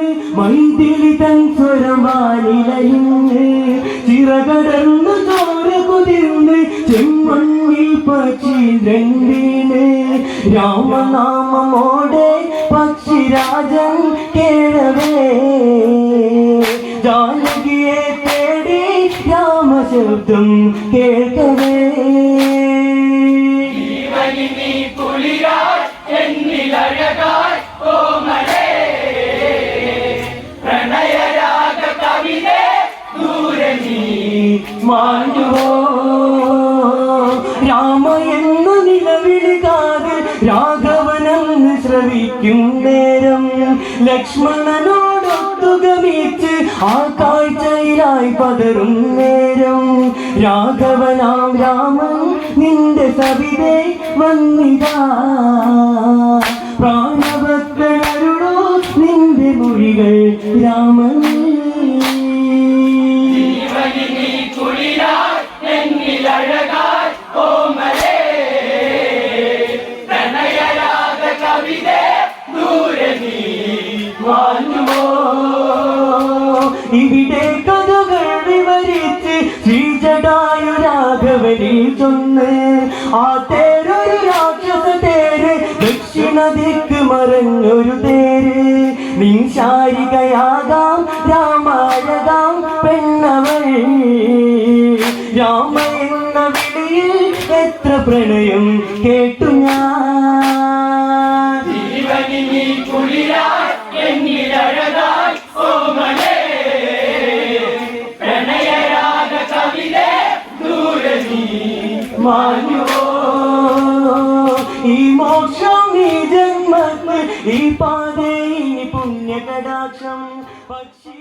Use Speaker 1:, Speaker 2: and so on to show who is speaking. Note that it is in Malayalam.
Speaker 1: ഇന്ന് മൈതിലി തൻ സ്വരം വാനിലയിന്ന് ചിറകടർന്ന് തോര കുതിർന്ന് ചെമ്മണ്ണിൽ പക്ഷീന്ദ്രൻ വീണ് രാമനാമമോടെ പക്ഷിരാജൻ കേഴവേ ജാനകിയെ തേടി രാമശബ്ദം കേൾക്കവേ.
Speaker 2: പുലിരാജ് കുളിരാய்
Speaker 1: മാഞ്ഞുവോ രാമ എന്ന നിലവിളികാതെ രാഘവനെന്ന് ശ്രവിക്കും നേരം. ലക്ഷ്മണനോടൊത്തുഗമിച്ച് ആ കാഴ്ചയിലായി പതറും നേരം. രാഘവനാം രാമൻ നിന്റെ സവിതേ വന്നിതാ. പ്രാണഭക്തരുളോ നിന്റെ മൊഴികൾ രാമൻ ശ്രീജടായു രാഘവനിൽ ചൊന്ന് ആ തേരൊരു രാക്ഷസ തേര് ദക്ഷിണ ദിക്ക് മറഞ്ഞൊരു തേര്. നിൻശാരികയാകാം രാമായകാം പെണ്ണവൾ. രാമ എന്ന വിളിയിൽ എത്ര പ്രണയം കേട്ടു ഞാൻ.
Speaker 2: കുളിരാ കുളിരാய் ദൂരെ നീ
Speaker 1: മാഞ്ഞുവോ ഈ മോക്ഷം ഈ ജന്മത്തിൽ ഈ പാതേ ഇനി പുണ്യകടാക്ഷം പക്ഷി